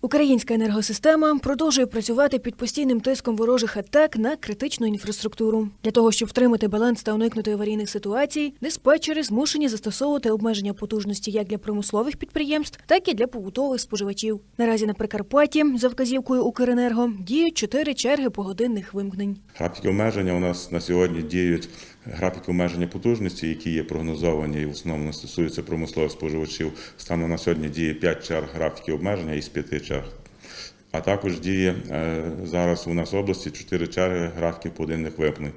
Українська енергосистема продовжує працювати під постійним тиском ворожих атак на критичну інфраструктуру. Для того, щоб втримати баланс та уникнути аварійних ситуацій, диспетчери змушені застосовувати обмеження потужності як для промислових підприємств, так і для побутових споживачів. Наразі на Прикарпатті, за вказівкою Укренерго, діють чотири черги погодинних вимкнень. Графіки обмеження у нас на сьогодні діють графіки обмеження потужності, які є прогнозовані і в основному стосуються промислових споживачів. Станом на сьогодні діє 5 черг графіків обмеження із 5 черг. А також діє е, зараз у нас в області 4 черги графіків подивних вимкнень.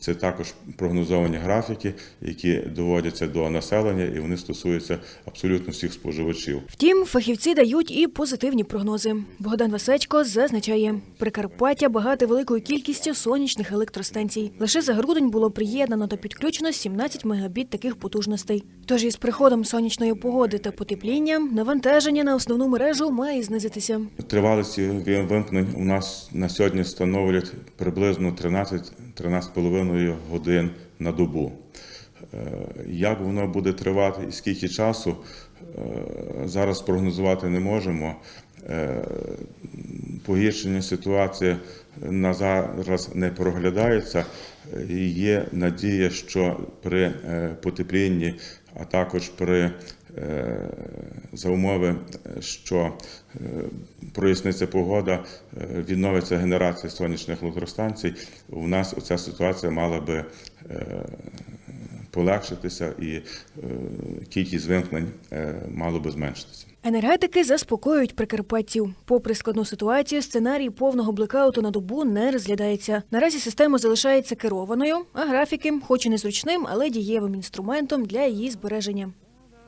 Це також прогнозовані графіки, які доводяться до населення, і вони стосуються абсолютно всіх споживачів. Втім, фахівці дають і позитивні прогнози. Богдан Васечко зазначає, Прикарпаття багате великою кількістю сонячних електростанцій. Лише за грудень було приєднано та підключено 17 мегабіт таких потужностей. Тож із приходом сонячної погоди та потепління навантаження на основну мережу має знизитися. Тривалості вимкнень у нас на сьогодні становлять приблизно 13-13,5 годин на добу. Е, Як воно буде тривати і скільки часу, е, зараз прогнозувати не можемо. Е, Погіршення ситуації на зараз не проглядається. І Є надія, що при потеплінні, а також при за умови, е, що е, проясниться погода, е, відновиться генерація сонячних електростанцій, у нас ця ситуація мала би е, полегшитися і е, кількість вимкнень е, мало би зменшитися. Енергетики заспокоюють прикарпатців. Попри складну ситуацію, сценарій повного блекауту на добу не розглядається. Наразі система залишається керованою, а графіки, хоч і незручним, але дієвим інструментом для її збереження.